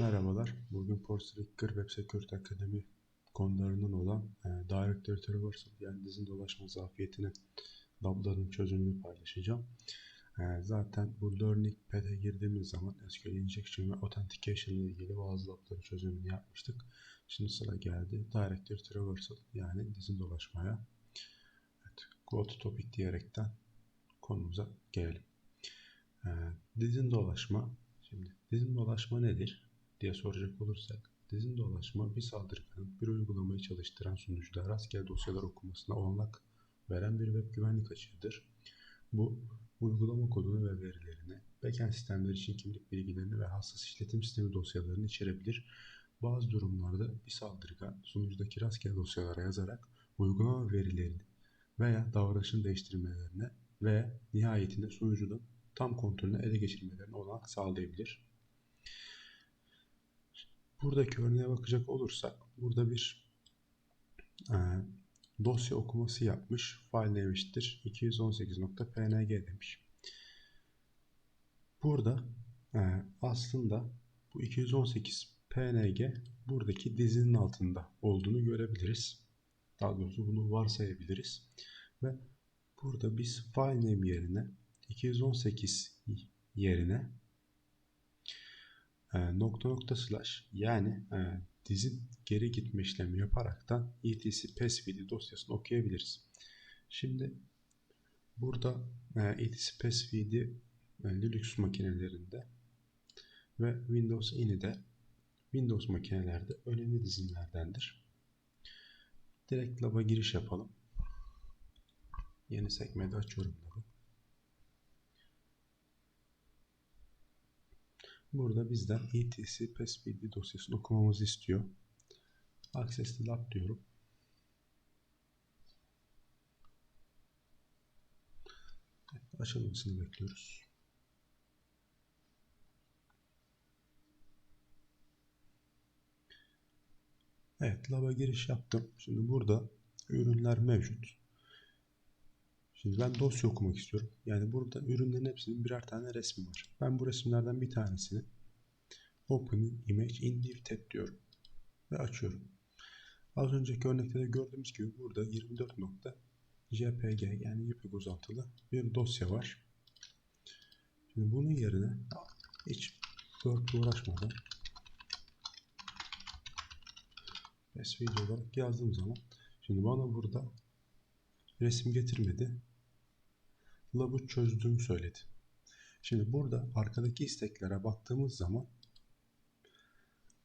Merhabalar. Bugün Portstreaker Web Security Akademi konularından olan e, Directory Traversal yani dizin dolaşma zafiyetinin labların çözümünü paylaşacağım. E, zaten bu Learning Pad'e girdiğimiz zaman SQL Injection ve Authentication ile ilgili bazı labların çözümünü yapmıştık. Şimdi sıra geldi Directory Traversal yani dizin dolaşmaya. Evet, go to topic diyerekten konumuza gelelim. E, dizin dolaşma Şimdi dizin dolaşma nedir? Diye soracak olursak, dizin dolaşma bir saldırganın bir uygulamayı çalıştıran sunucuda rastgele dosyalar okumasına olanak veren bir web güvenlik açığıdır. Bu, uygulama kodunu ve verilerini, backend sistemler için kimlik bilgilerini ve hassas işletim sistemi dosyalarını içerebilir. Bazı durumlarda bir saldırgan sunucudaki rastgele dosyalara yazarak uygulama verilerini veya davranışın değiştirmelerine ve nihayetinde sunucunun tam kontrolünü ele geçirmelerine olanak sağlayabilir. Buradaki örneğe bakacak olursak burada bir e, dosya okuması yapmış. File demiştir 218.png demiş. Burada e, aslında bu 218 png buradaki dizinin altında olduğunu görebiliriz. Daha doğrusu bunu varsayabiliriz. Ve burada biz file name yerine 218 yerine e, nokta nokta slash yani e, dizin geri gitme işlemi yaparaktan etc passwd dosyasını okuyabiliriz. Şimdi burada e, etc passwd e, Linux makinelerinde ve Windows de Windows makinelerde önemli dizinlerdendir. Direkt lab'a giriş yapalım. Yeni sekmede açıyorum lab'ı. Burada bizden etc passwd dosyasını okumamızı istiyor. Access to lab diyorum. açılmasını bekliyoruz. Evet, lab'a giriş yaptım. Şimdi burada ürünler mevcut. Şimdi ben dosya okumak istiyorum. Yani burada ürünlerin hepsinin birer tane resmi var. Ben bu resimlerden bir tanesini Open Image in New Tab diyorum. Ve açıyorum. Az önceki örnekte de gördüğümüz gibi burada 24.jpg yani JPEG uzantılı bir dosya var. Şimdi bunun yerine hiç Word'le uğraşmadan SVG olarak yazdığım zaman şimdi bana burada resim getirmedi lab'ı çözdüğümü söyledi. Şimdi burada arkadaki isteklere baktığımız zaman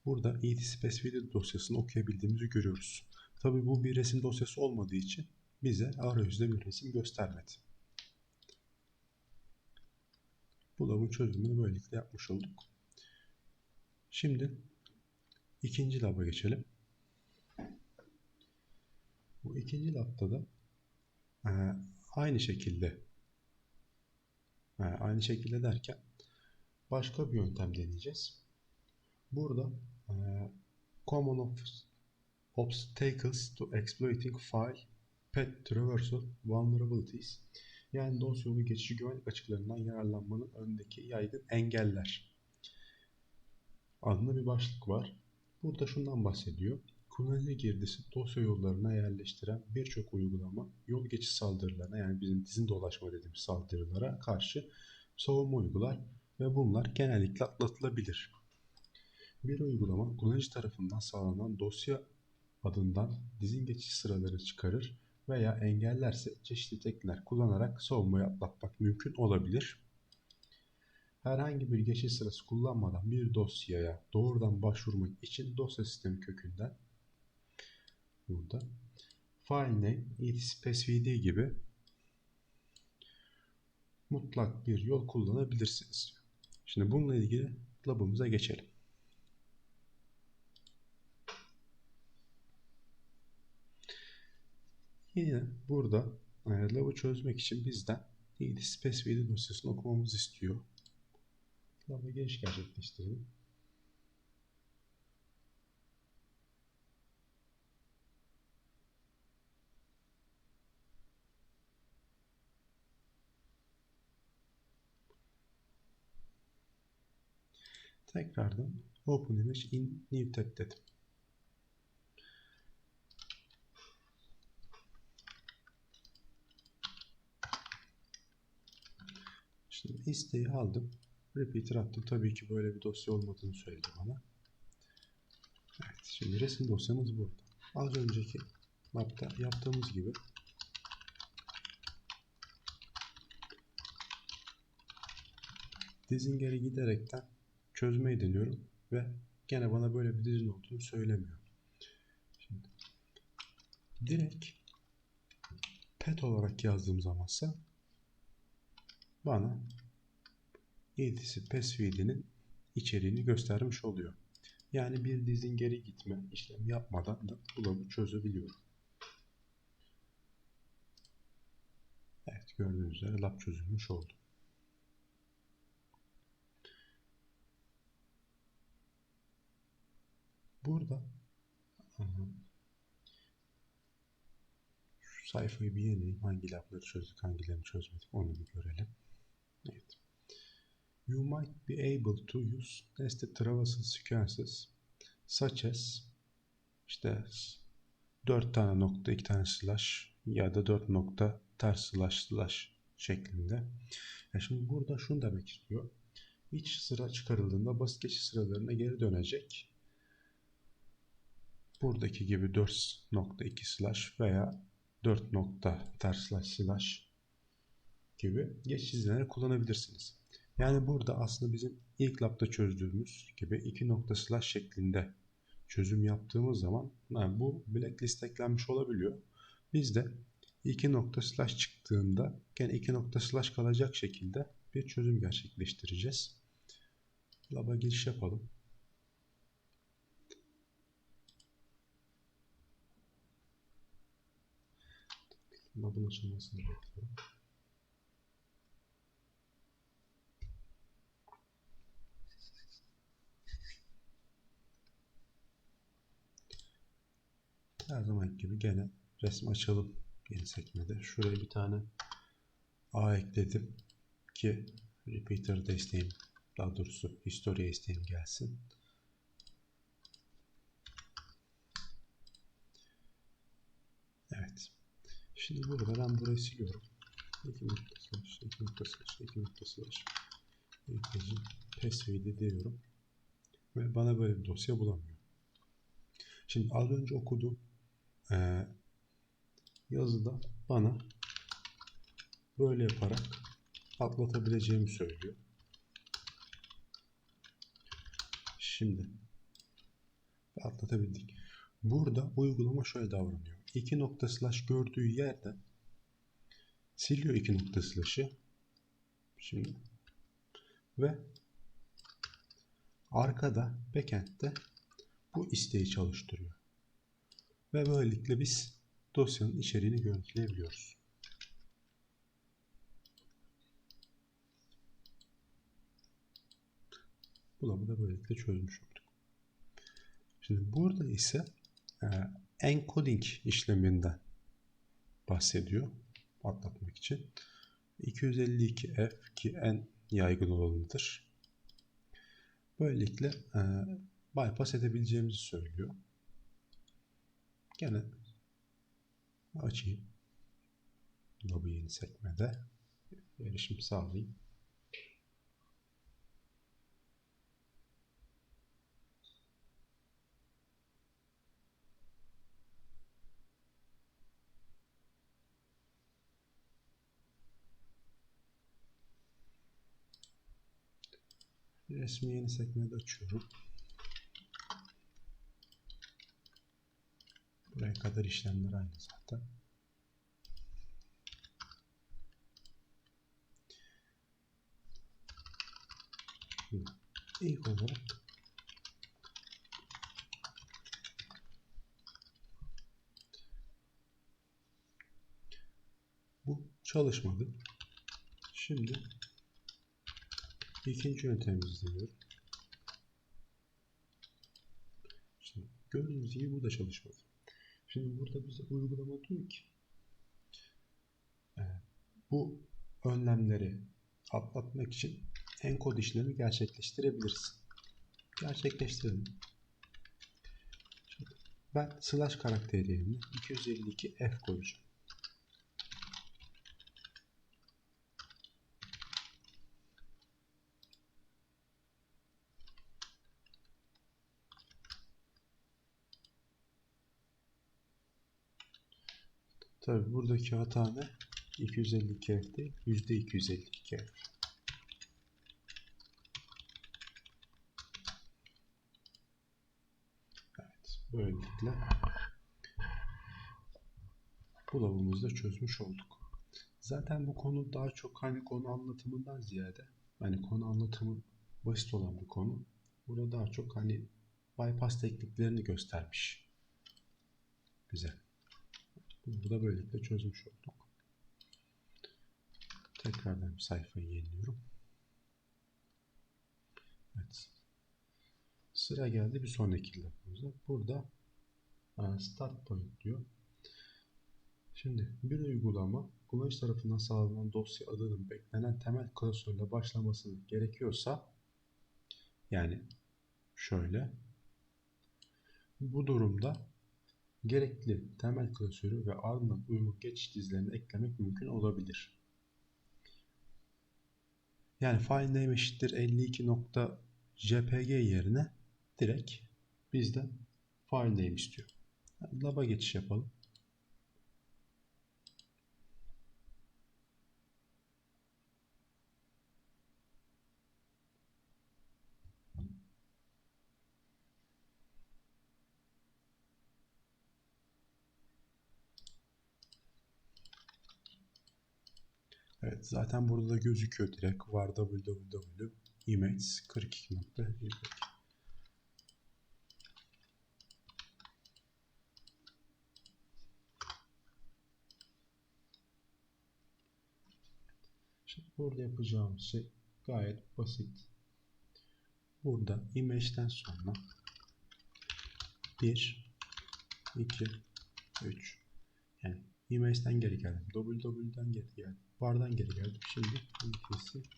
burada etspecified dosyasını okuyabildiğimizi görüyoruz. Tabi bu bir resim dosyası olmadığı için bize arayüzde bir resim göstermedi. Bu lab'ın çözümünü böylelikle yapmış olduk. Şimdi ikinci lab'a geçelim. Bu ikinci lab'da da e, aynı şekilde aynı şekilde derken başka bir yöntem deneyeceğiz. Burada e, Common Obstacles to Exploiting File Path Traversal Vulnerabilities yani dosya geçici güvenlik açıklarından yararlanmanın önündeki yaygın engeller adında bir başlık var. Burada şundan bahsediyor. Kullanıcı girdisi dosya yollarına yerleştiren birçok uygulama yol geçiş saldırılarına yani bizim dizin dolaşma dediğimiz saldırılara karşı savunma uygular ve bunlar genellikle atlatılabilir. Bir uygulama kullanıcı tarafından sağlanan dosya adından dizin geçiş sıraları çıkarır veya engellerse çeşitli teknikler kullanarak savunmayı atlatmak mümkün olabilir. Herhangi bir geçiş sırası kullanmadan bir dosyaya doğrudan başvurmak için dosya sistemi kökünden burada. File name, etspcd gibi mutlak bir yol kullanabilirsiniz. Şimdi bununla ilgili lab'ımıza geçelim. Yine burada e, lab'ı çözmek için bizden etspcd dosyasını okumamızı istiyor. Lab'a giriş gerçekleştirelim. Tekrardan Open Image in New Tab dedim. Şimdi isteği aldım. Repeater attım. Tabii ki böyle bir dosya olmadığını söyledi bana. Evet, şimdi resim dosyamız burada. Az önceki map'ta yaptığımız gibi dizingeri giderekten çözmeyi deniyorum ve gene bana böyle bir dizin olduğunu söylemiyor. Şimdi direkt pet olarak yazdığım zamansa bana etc password'inin içeriğini göstermiş oluyor. Yani bir dizin geri gitme işlemi yapmadan da bunu çözebiliyorum. Evet gördüğünüz üzere lab çözülmüş oldu. Burada şu sayfayı bir yenileyim. Hangi labları çözdük, hangilerini çözmedik onu bir görelim. Evet. You might be able to use nested traversal sequences such as işte 4 tane nokta, 2 tane slash ya da 4 nokta ters slash slash şeklinde. Ya şimdi burada şunu demek istiyor. İç sıra çıkarıldığında basit geçiş sıralarına geri dönecek. Buradaki gibi 4.2 slash veya 4 nokta slash slash gibi geçiş izlerini kullanabilirsiniz. Yani burada aslında bizim ilk labda çözdüğümüz gibi 2 nokta slash şeklinde çözüm yaptığımız zaman yani bu blacklist eklenmiş olabiliyor. Biz de 2 nokta slash çıktığında gene 2 nokta slash kalacak şekilde bir çözüm gerçekleştireceğiz. Lab'a giriş yapalım. Lab'ın açılmasını bekliyorum. Her zaman gibi gene resmi açalım yeni sekmede. Şuraya bir tane A ekledim ki repeater isteğim daha doğrusu historiye isteğim gelsin. Evet. Şimdi burada ben burayı siliyorum. 2 nokta slash, 2 nokta slash, 2 nokta slash ekleyeceğim. Password'i diyorum. Ve bana böyle bir dosya bulamıyor. Şimdi az önce okuduğum e, yazıda bana böyle yaparak atlatabileceğimi söylüyor. Şimdi atlatabildik. Burada uygulama şöyle davranıyor. 2 nokta slash gördüğü yerde siliyor 2 nokta slash'ı. Şimdi ve arkada backend'de bu isteği çalıştırıyor. Ve böylelikle biz dosyanın içeriğini görüntüleyebiliyoruz. Bu da böylelikle çözmüş olduk. Şimdi burada ise encoding işleminden bahsediyor atlatmak için. 252F ki en yaygın olanıdır. Böylelikle e, bypass edebileceğimizi söylüyor. Gene açayım. Lobby yeni sekmede erişim sağlayayım. Resmi yeni sekmede açıyorum. Buraya kadar işlemler aynı zaten. Şimdi ilk olarak bu çalışmadı. Şimdi ikinci yöntemimizi deniyorum. Şimdi gördüğünüz gibi bu da çalışmadı. Şimdi burada bize uygulama diyor ki e, bu önlemleri atlatmak için enkod işlemi gerçekleştirebilirsin. gerçekleştirelim. Ben slash karakteri yerine 252 F koyacağım. Tabi buradaki hata ne? 252 F değil, %252 F. Evet, böylelikle bu lavımızı da çözmüş olduk. Zaten bu konu daha çok hani konu anlatımından ziyade hani konu anlatımı basit olan bir konu. Burada daha çok hani bypass tekniklerini göstermiş bize. Bunu da böylelikle çözmüş olduk. Tekrardan sayfayı yeniliyorum. Evet. Sıra geldi bir sonraki lafımıza. Burada e, start point diyor. Şimdi bir uygulama kullanıcı tarafından sağlanan dosya adının beklenen temel klasörle başlaması gerekiyorsa yani şöyle bu durumda gerekli temel klasörü ve ardından uyumlu geçiş dizilerini eklemek mümkün olabilir. Yani file name eşittir 52.jpg yerine direkt bizden file name istiyor. Yani lab'a geçiş yapalım. Zaten burada da gözüküyor direkt. Var www image 42.1 Şimdi burada yapacağımız şey gayet basit. Burada image'den sonra 1 2 3 yani image'den geri geldim. www'den geri geldim. Vardan geri geldim. Şimdi etc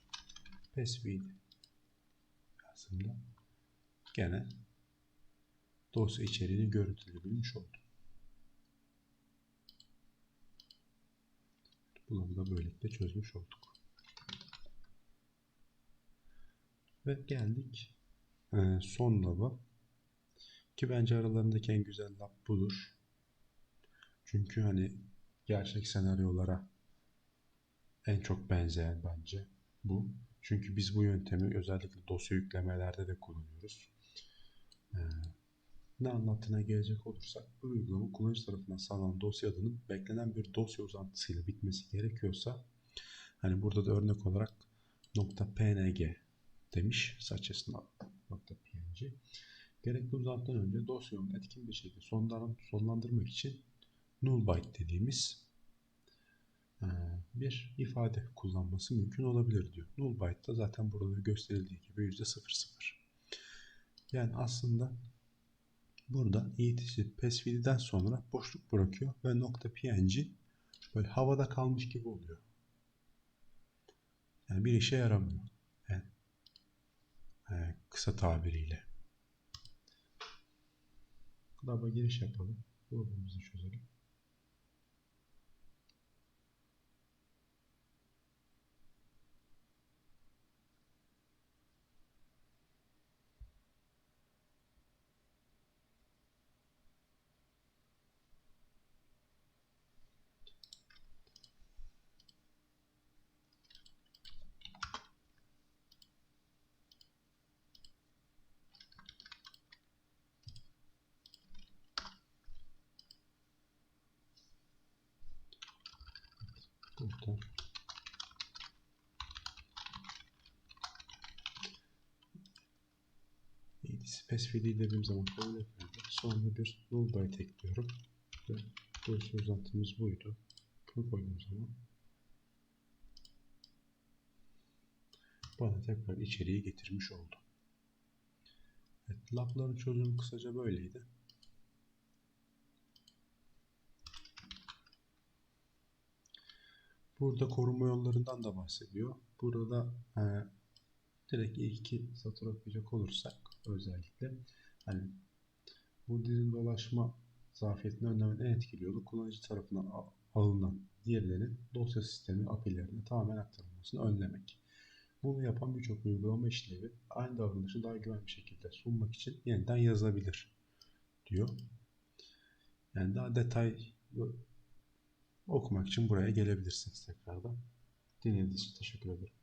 password yazımda gene dosya içeriğini görüntüleyebilmiş oldum. Bunu da böylelikle çözmüş olduk. Ve geldik e, son laba. Ki bence aralarındaki en güzel lab budur. Çünkü hani gerçek senaryolara en çok benzeyen bence bu. Çünkü biz bu yöntemi özellikle dosya yüklemelerde de kullanıyoruz. Ee, ne anlattığına gelecek olursak bu uygulama kullanıcı tarafından sağlanan dosya adının beklenen bir dosya uzantısıyla bitmesi gerekiyorsa hani burada da örnek olarak .png demiş as .png gerekli uzantıdan önce dosyayı etkin bir şekilde sonlandırmak için null byte dediğimiz bir ifade kullanması mümkün olabilir diyor. Null byte da zaten burada gösterildiği gibi %00. Yani aslında burada etc passwd'den sonra boşluk bırakıyor ve nokta .png böyle havada kalmış gibi oluyor. Yani bir işe yaramıyor. Yani, yani kısa tabiriyle. Lab'a giriş yapalım. Problemimizi çözelim. Burada specified dediğim zaman kabul etmedi. Sonra bir null byte ekliyorum. Ve dosya uzantımız buydu. Bunu koyduğum zaman bana tekrar içeriği getirmiş oldu. Evet, labların çözümü kısaca böyleydi. Burada koruma yollarından da bahsediyor. Burada e, Direkt ilk iki satır okuyacak olursak özellikle hani bu dizin dolaşma zafiyetini önlemenin en etkili yolu kullanıcı tarafından al- alınan verilerin dosya sistemi API'lerine tamamen aktarılmasını önlemek. Bunu yapan birçok uygulama işlevi aynı davranışı daha güvenli bir şekilde sunmak için yeniden yazılabilir diyor. Yani daha detaylı okumak için buraya gelebilirsiniz tekrardan. Dinlediğiniz için teşekkür ederim.